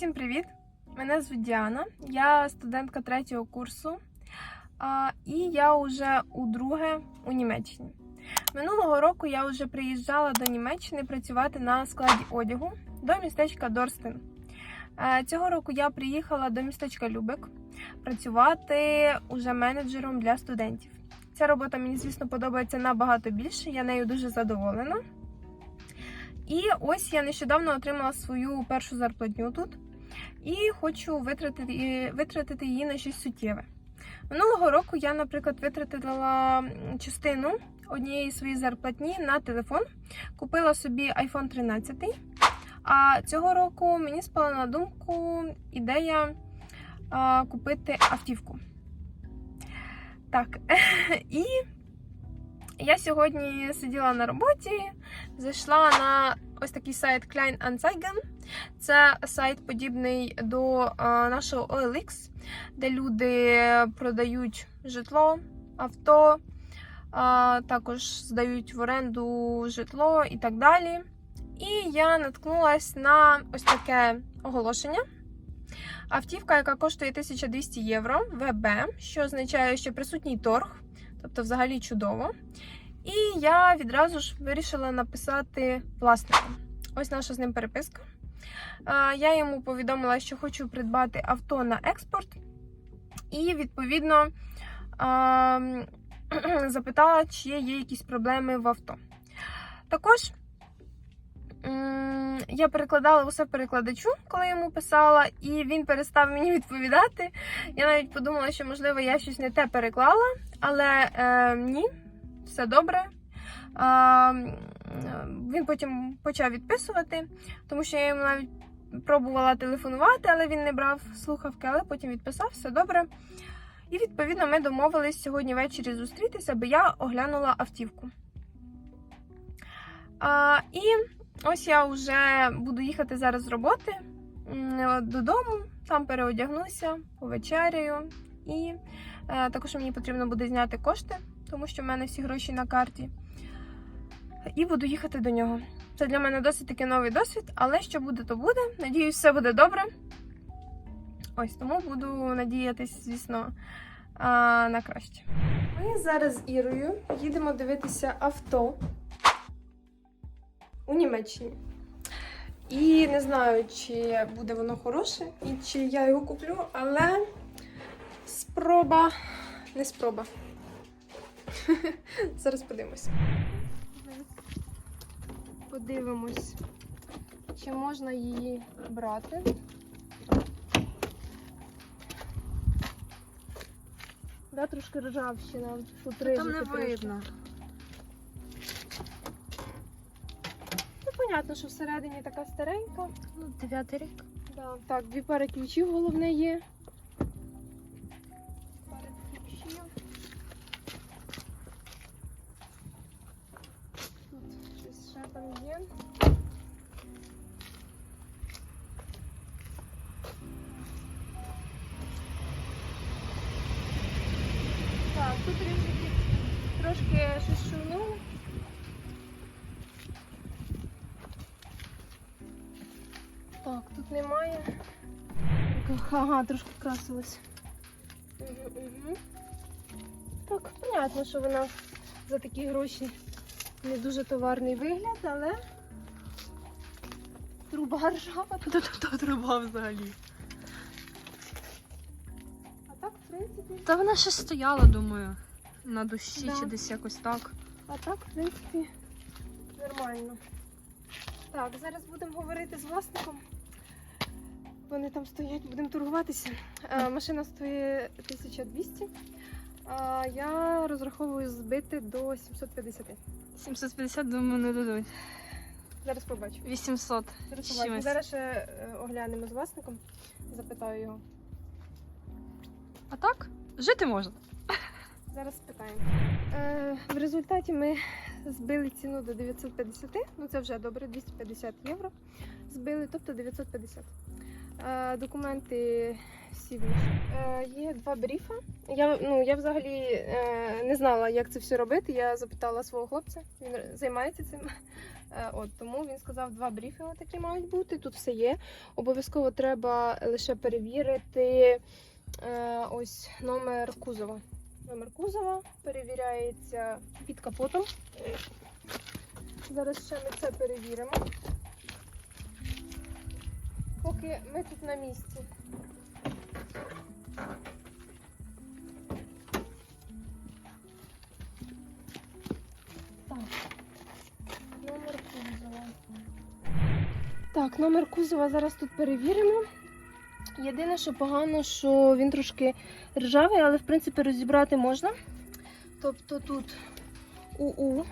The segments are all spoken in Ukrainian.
Усім привіт! Мене звуть Діана, я студентка третього курсу, і я вже удруге у Німеччині. Минулого року я вже приїжджала до Німеччини працювати на складі одягу до містечка Дорстен. Е, Цього року я приїхала до містечка Любек працювати уже менеджером для студентів. Ця робота мені, звісно, подобається набагато більше, я нею дуже задоволена. І ось я нещодавно отримала свою першу зарплатню тут і хочу витратити, витратити її на щось суттєве. Минулого року я, наприклад, витратила частину однієї своєї зарплатні на телефон, купила собі iPhone 13. А цього року мені спала на думку ідея а, купити автівку. Так, і я сьогодні сиділа на роботі, зайшла на ось такий сайт Klein Anzeigen. Це сайт подібний до е, нашого OLX, де люди продають житло, авто, також здають в оренду житло і так далі. І я наткнулась на ось таке оголошення. Автівка, яка коштує 1200 євро, ВБ, що означає, що присутній торг, тобто взагалі чудово. І я відразу ж вирішила написати власнику. Ось наша з ним переписка. Я йому повідомила, що хочу придбати авто на експорт, і відповідно запитала, чи є якісь проблеми в авто. Також я перекладала усе перекладачу, коли йому писала, і він перестав мені відповідати. Я навіть подумала, що можливо я щось не те переклала, але е, ні, все добре. А, він потім почав відписувати, тому що я йому навіть пробувала телефонувати, але він не брав слухавки, але потім відписав, все добре. І відповідно ми домовились сьогодні ввечері зустрітися, аби я оглянула автівку. А, і ось я вже буду їхати зараз з роботи додому, там переодягнуся, повечеряю. І е, також мені потрібно буде зняти кошти, тому що в мене всі гроші на карті. І буду їхати до нього. Це для мене досить таки новий досвід, але що буде, то буде. Надіюсь, все буде добре. Ось тому буду надіятись, звісно, на краще. Ми зараз з Ірою їдемо дивитися авто у Німеччині. І не знаю, чи буде воно хороше і чи я його куплю, але спроба не спроба. Зараз подивимось. Подивимось, чи можна її брати. Да, трошки ржавщина, тут Там не трошки. видно. Ну, понятно, що всередині така старенька. Ну, дев'ятий рік. Да. Так, дві пари ключів головне є. Ага, трошки красилась. Так, понятно, що вона за такі гроші не дуже товарний вигляд, але труба ржава. Та та труба взагалі. А так, в принципі, Та вона ще стояла, думаю, на душі Да. чи десь якось так. а так, в принципі, нормально. Так, зараз будемо говорити з власником. Вони там стоять, будемо торгуватися. Е, машина стоїть 1200. А я розраховую збити до 750. 750, думаю, не дадуть. Зараз побачу. 800 Зараз побачу. Зараз ще е, оглянемо з власником, запитаю його. А так? Жити можна. Зараз спитаємо. Е, в результаті ми збили ціну до 950, ну це вже добре, 250 євро збили, тобто 950. Е, документи всі. Е, є два бріфа. Я, ну, я взагалі е, не знала, як це все робити. Я запитала свого хлопця, він займається цим. Е, от, тому він сказав, два бріфи такі мають бути. Тут все є. Обов'язково треба лише перевірити ось номер кузова. Номер кузова перевіряється під капотом. Зараз ще ми це перевіримо. Поки ми тут на місці. Так. Номер кузова. Зараз тут перевіримо. Єдине, що погано, що він трошки ржавий, але в принципі розібрати можна. Тобто тут УУ.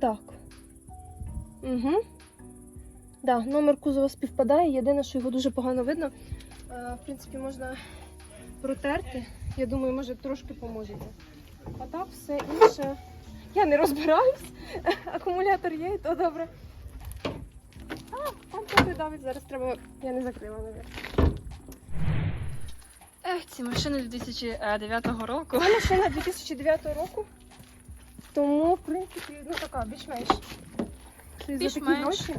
Так? Угу. Да, номер кузова співпадає. Єдине, що його дуже погано видно. Е, в принципі, можна протерти. Я думаю, може трошки поможете. А так все інше. Я не розбираюсь. Акумулятор є, і то добре. А, там трохи давить, зараз треба. Я не закрила, навіть. Ех, ці машини 2009 року. Це машина 2009 року. Тому, в принципі, ну така, більш-менш. За такі Більш-менш. гроші.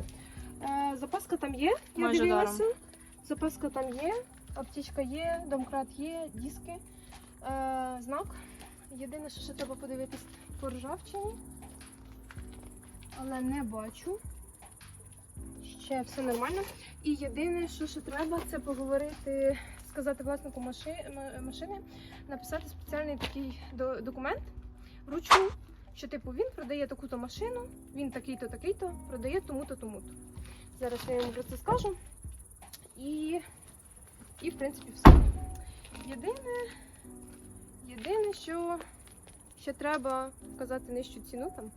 Е, запаска там є, я Майже дивилася. Запаска там є, аптечка є, домкрат є, диски, е, знак. Єдине, що ще треба подивитись по ржавчині. Але не бачу. Ще все нормально. І єдине, що ще треба, це поговорити, сказати власнику маши, м- машини, написати спеціальний такий до- документ вручну, що типу він продає таку-то машину, він такий-то, такий-то, продає тому-то, тому-то. Зараз я йому про це скажу. І, і в принципі все. Єдине, єдине, що ще треба вказати нижчу ціну там,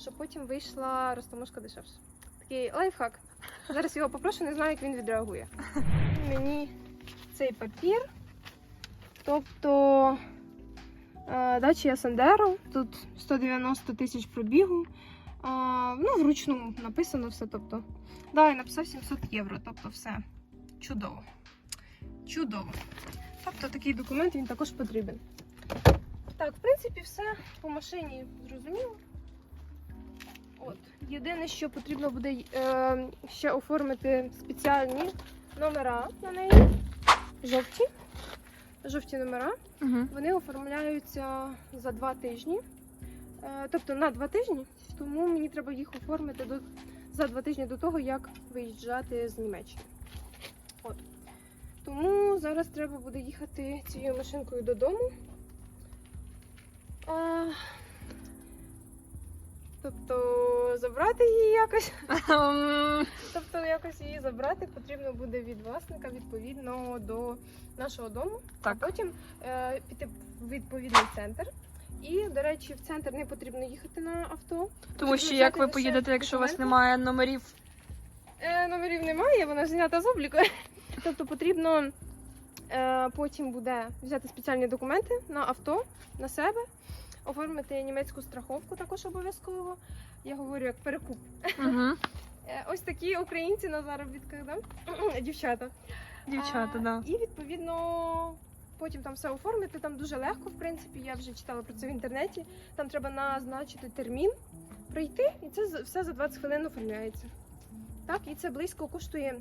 щоб потім вийшла розтаможка дешевше. Такий лайфхак. Зараз його попрошу, не знаю, як він відреагує. Мені цей папір. Тобто дача Сандеро, тут 190 тисяч пробігу. Ну, вручну написано все. Тобто, да, і написав 700 євро. Тобто, все чудово. Чудово. Тобто такий документ він також потрібен. Так, в принципі, все по машині зрозуміло. От. Єдине, що потрібно буде е, ще оформити спеціальні номера на неї. Жовті. Жовті номера. Угу. Вони оформляються за два тижні. Е, тобто на два тижні. Тому мені треба їх оформити до, за два тижні до того, як виїжджати з Німеччини. От. Тому зараз треба буде їхати цією машинкою додому. А, тобто забрати її якось. Тобто якось її забрати потрібно буде від власника відповідно до нашого дому. Так. А потім е, піти в відповідний центр. І, до речі, в центр не потрібно їхати на авто. Тому що як ви поїдете, якщо у вас документи. немає номерів, Е, номерів немає, вона знята з обліку. Тобто потрібно е, потім буде взяти спеціальні документи на авто, на себе, оформити німецьку страховку також обов'язково. Я говорю як перекуп. угу. Е, ось такі українці на заробітках, да? дівчата. дівчата, А, да. І відповідно потім там все оформити. Там дуже легко, в принципі. Я вже читала про це в інтернеті. Там треба назначити термін, прийти, і це все за 20 хвилин оформляється. Так, і це близько коштує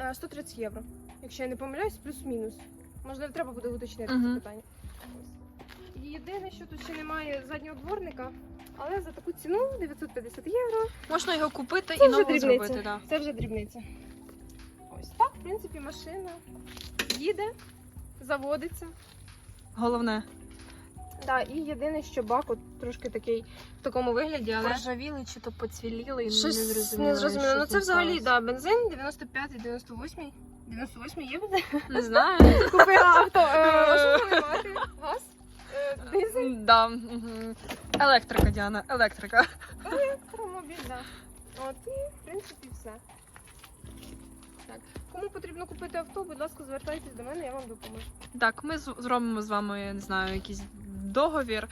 е, 130 євро. Якщо я не помиляюсь, плюс-мінус. Можливо, треба буде уточнити Мгм. це питання. Єдине, що тут ще немає заднього дворника, але за таку ціну 950 євро. Можна його купити Це і вже нову дрібниця. зробити, да. Це вже дрібниця. Ось так, в принципі, машина їде, заводиться. Головне. Да, і єдине, що бак от трошки такий в такому вигляді, але Поржавіли чи то поцвіліли, і щось не зрозуміло. Ну це взагалі да, бензин 95 98 98 є буде? Не знаю. Купила авто. е, Да. мгм. Електрика, Діана, електрика. Електромобіль, да. От і в принципі все. Так. Кому потрібно купити авто, будь ласка, звертайтесь до мене, я вам допоможу. Так, ми з- зробимо з вами, я не знаю, якийсь договір,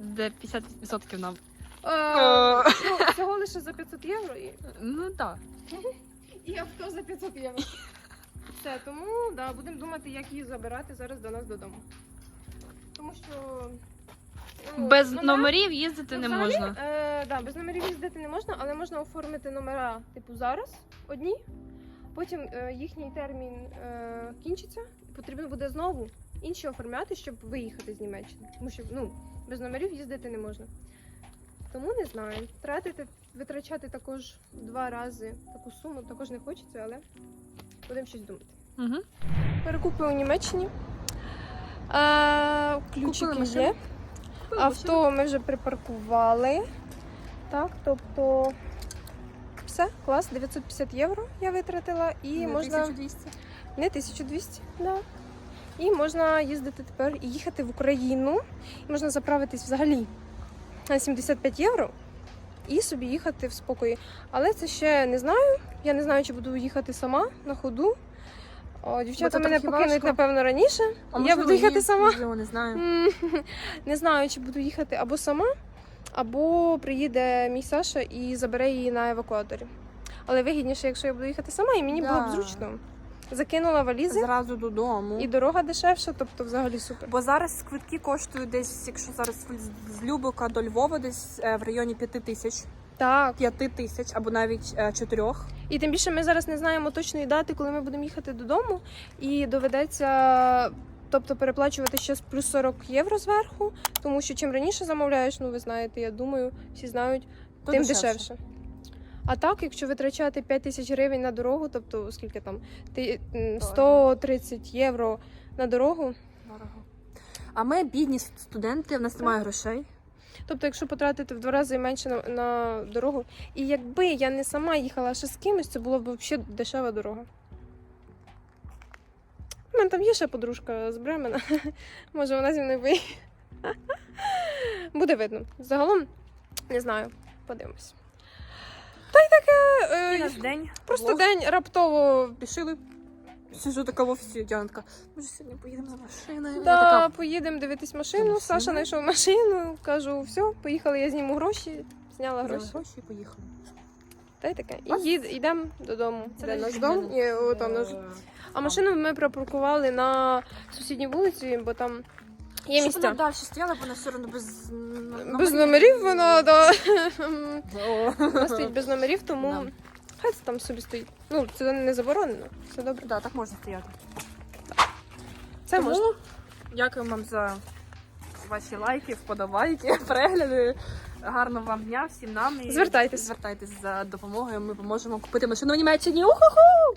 де 50% нам Е, ну, всього лише за 500 євро і, Ну так. і авто за 500 євро. Все, тому да, будемо думати, як її забирати зараз до нас додому. Тому що. Ну, Без номера- номерів їздити Ну, не взагалі, можна. Е, да, без номерів їздити не можна, але можна оформити номера, типу, зараз одні. Потім е, їхній термін е, кінчиться, потрібно буде знову інші оформляти, щоб виїхати з Німеччини. Тому що ну, без номерів їздити не можна. Тому не знаю. Тратити, витрачати також два рази таку суму також не хочеться, але будемо щось думати. Угу. Перекупи у Німеччині. Е, ключики Купили машину. є. Авто ми вже припаркували. Так, тобто все, клас, 950 євро я витратила і можна 1200. не 1200, да. І можна їздити тепер і їхати в Україну. І можна заправитись взагалі на 75 євро і собі їхати в спокої. Але це ще не знаю. Я не знаю, чи буду їхати сама на ходу. О, дівчата мене покинуть, важко. напевно, раніше. А я буду їхати ні, сама. Можливо, не знаю. Не знаю, чи буду їхати або сама, або приїде мій Саша і забере її на евакуаторі. Але вигідніше, якщо я буду їхати сама, і мені було б зручно. Закинула валізи, Зразу додому. і дорога дешевша, тобто взагалі супер. Бо зараз квитки коштують десь, якщо зараз з- Любика до Львова, десь е, в районі 5 тисяч, Так. 5 тисяч або навіть е, 4. І тим більше ми зараз не знаємо точної дати, коли ми будемо їхати додому, і доведеться. Тобто переплачувати ще плюс 40 євро зверху, тому що чим раніше замовляєш, ну ви знаєте, я думаю, всі знають, То тим дешевше. дешевше. А так, якщо витрачати 5 тисяч гривень на дорогу, тобто скільки там ти- м, 130 євро на дорогу. Дорого. А ми бідні студенти, в нас немає грошей. Тобто, якщо потратити в два рази менше на, на дорогу, і якби я не сама їхала ще з кимось, це була б взагалі дешева дорога. У мене там є ще подружка з Бремена. Може, вона зі мною поїде. Буде видно. Загалом не знаю, подивимось. Та й таке. Е, день. просто влог. день раптово Пішли. Сижу така в офісі, Діана така, може сьогодні поїдемо за машиною. Я Да, така, поїдемо дивитись машину. Машину? Саша знайшов машину. Кажу, все, поїхали, я зніму гроші, зняла взяли гроші. гроші і поїхали. Та й таке. І їд, йдемо додому. Це Де наш дом? І, о, там наш... А машину ми припаркували на сусідній вулиці, бо там є Щоб вона місця. далі стояла, бо вона все одно без н- Без номерів вона, да. Вона стоїть без номерів, тому Да. Хай це там собі стоїть. Ну, це не заборонено. Все добре. Да, так можна стояти. Це Тому можна. Дякую вам за ваші лайки, вподобайки, перегляди. Гарного вам дня всім нам. І Звертайтесь. Звертайтесь за допомогою. Ми поможемо купити машину в Німеччині. Уху-ху!